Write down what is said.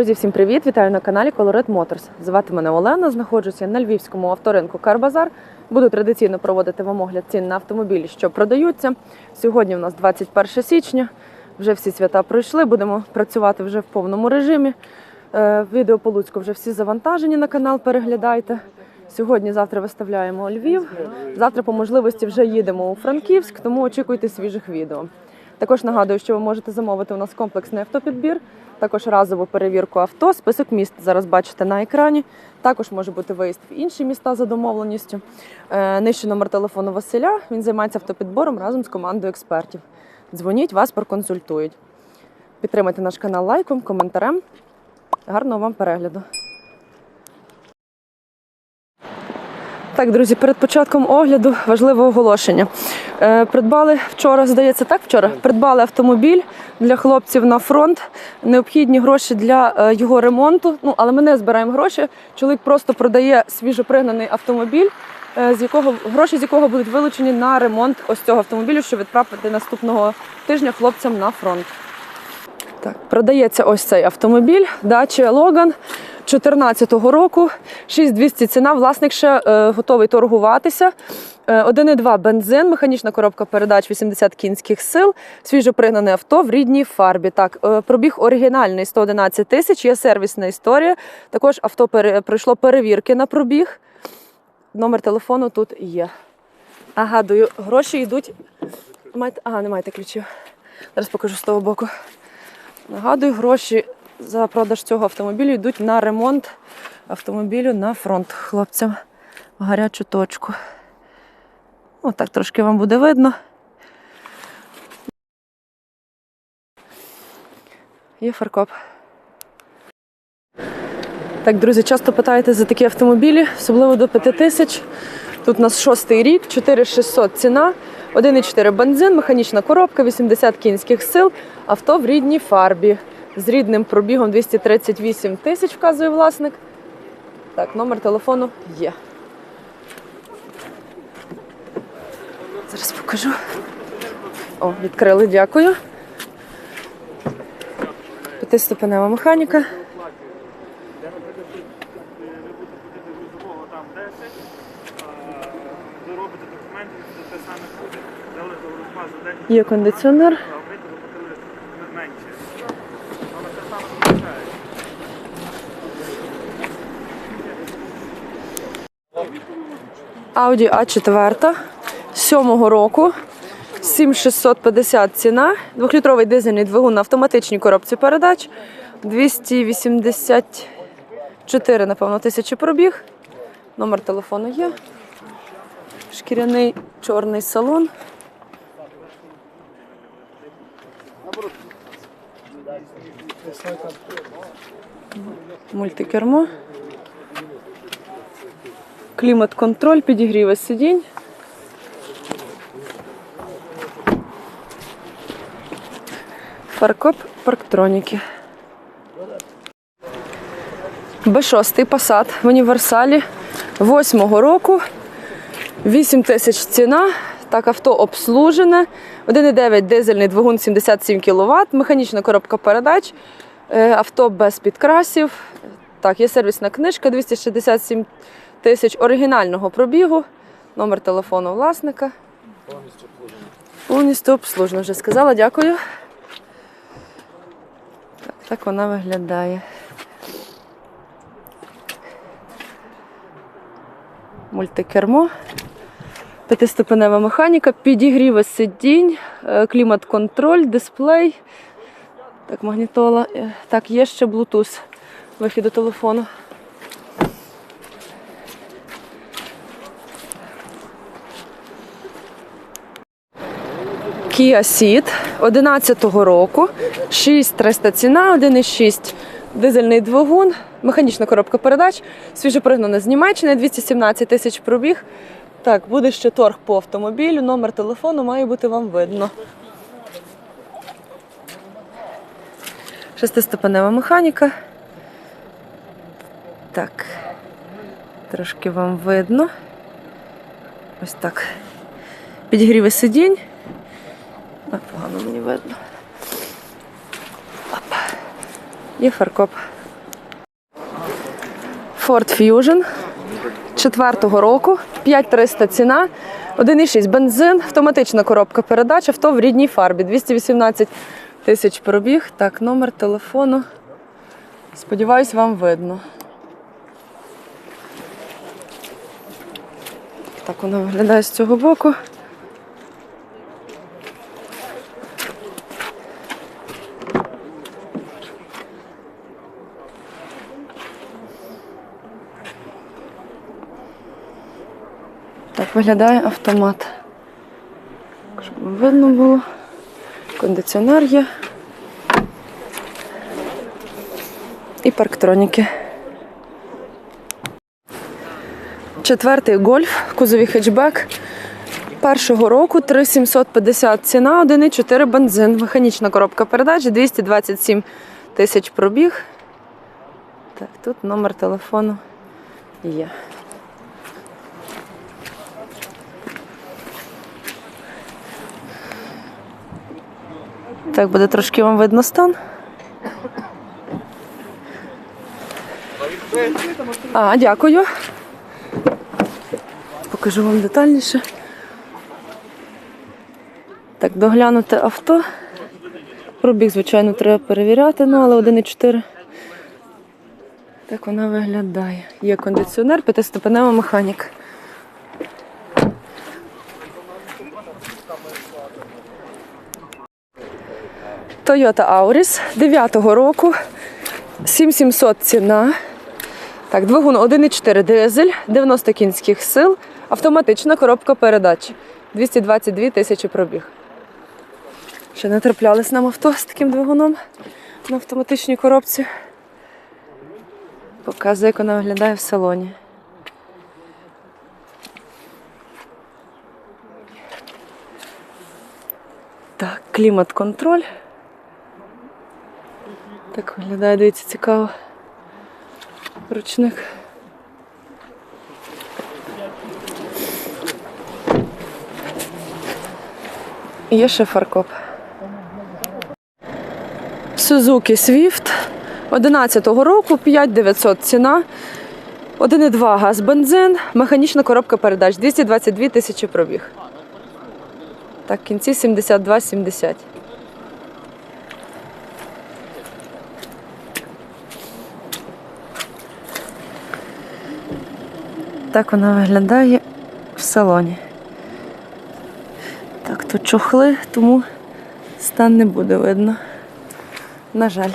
Друзі, всім привіт! Вітаю на каналі Colored Motors. Звати мене Олена. Знаходжуся на львівському авторинку Карбазар. Буду традиційно проводити вам огляд цін на автомобілі, що продаються. Сьогодні у нас 21 січня. Вже всі свята пройшли. Будемо працювати вже в повному режимі. Е, Відео по Луцьку вже всі завантажені на канал. Переглядайте. Сьогодні, завтра виставляємо Львів. Завтра, по можливості, вже їдемо у Франківськ, тому очікуйте свіжих відео. Також нагадую, що ви можете замовити у нас комплексний автопідбір, також разову перевірку авто, список міст зараз бачите на екрані. Також може бути виїзд в інші міста за домовленістю. Е, Нижче номер телефону Василя. Він займається автопідбором разом з командою експертів. Дзвоніть, вас проконсультують. Підтримайте наш канал лайком, коментарем. Гарного вам перегляду. Так, друзі, перед початком огляду важливе оголошення. Е, Придбали вчора, здається, так вчора. Придбали автомобіль для хлопців на фронт. Необхідні гроші для е, його ремонту. Ну, але ми не збираємо гроші. Чоловік просто продає свіжопригнаний автомобіль, е, з якого гроші з якого будуть вилучені на ремонт ось цього автомобілю, щоб відправити наступного тижня хлопцям на фронт. Так, продається ось цей автомобіль Dacia Logan 2014 року. 6200 ціна. Власник ще е, готовий торгуватися. Е, 1,2 бензин, механічна коробка передач 80 кінських сил, свіжопригнане авто в рідній фарбі. Так, е, пробіг оригінальний 111 тисяч, є сервісна історія. Також авто пройшло перевірки на пробіг. Номер телефону тут є. Нагадую, гроші йдуть. Ага, не маєте ключів. Зараз покажу з того боку. Нагадую, гроші за продаж цього автомобілю йдуть на ремонт автомобілю на фронт хлопцям в гарячу точку. Ось так трошки вам буде видно. Є фаркоп. Так, друзі, часто питаєте за такі автомобілі, особливо до 5 тисяч. Тут у нас шостий рік, 4600 ціна, 1,4 бензин, механічна коробка, 80 кінських сил, авто в рідній фарбі. З рідним пробігом 238 тисяч, вказує власник. Так, номер телефону є. Зараз покажу. О, відкрили, дякую. П'ятиступенева механіка. там 10, Audi A4 7 року. 7650 ціна. Двохлітровий дизельний двигун на автоматичній коробці передач. 284, напевно, тисячі пробіг. Номер телефону є. Шкіряний чорний салон. Мультикермо. Клімат-контроль, підігріви сидінь. Фаркоп парктроніки. Б6 Passat в універсалі 8 року. 8 тисяч ціна. Так, авто обслужене. 1,9 дизельний двигун 77 кВт, механічна коробка передач, авто без підкрасів. Так, є сервісна книжка 267 тисяч оригінального пробігу. Номер телефону власника. Повністю обслужено, вже сказала, дякую. Так, так вона виглядає. Мультикермо. П'ятиступенева механіка, підігріви сидінь, е, клімат-контроль, дисплей. Так, магнітола. Е, Так, є ще Bluetooth. Вихід до телефону. Kia Ceed 11-го року. 6300 ціна, 1,6 дизельний двигун, механічна коробка передач, свіжопригнана з Німеччини, 217 тисяч пробіг. Так, буде ще торг по автомобілю, номер телефону має бути вам видно. Шестиступенева механіка. Так, трошки вам видно. Ось так. Підігріви сидінь. А, погано мені видно. Оп. Є фаркоп. Ford Fusion четвертого року, 5300 ціна, 1,6 бензин, автоматична коробка передач, авто в рідній фарбі, 218 тисяч пробіг. Так, номер телефону. Сподіваюсь, вам видно. Так воно виглядає з цього боку. Так виглядає автомат. Щоб видно було. Кондиціонер є. І парктроніки. Четвертий гольф, кузові хетчбек. Першого року 3750 ціна, 1,4 бензин, механічна коробка передач, 227 тисяч пробіг. Так, тут номер телефону є. Так, буде трошки вам видно стан. А, дякую. Покажу вам детальніше. Так, доглянути авто. Пробіг, звичайно, треба перевіряти, ну, але 1,4. Так вона виглядає. Є кондиціонер, п'ятиступенева механіка. Toyota Auris 9-го року. 7700 ціна. Так, двигун 1,4 дизель, 90 кінських сил, автоматична коробка передач. 222 тисячі пробіг. Ще не траплялись нам авто з таким двигуном на автоматичній коробці. Показує, як вона виглядає в салоні. Так, клімат-контроль. Так виглядає, дивіться, цікаво. Ручник. Є ще фаркоп. Suzuki Swift 11-го року, 5900 ціна. 1,2 газ бензин, механічна коробка передач, 222 тисячі пробіг. Так, в кінці 72-70. Так вона виглядає в салоні. Так, тут чохли, тому стан не буде видно. На жаль.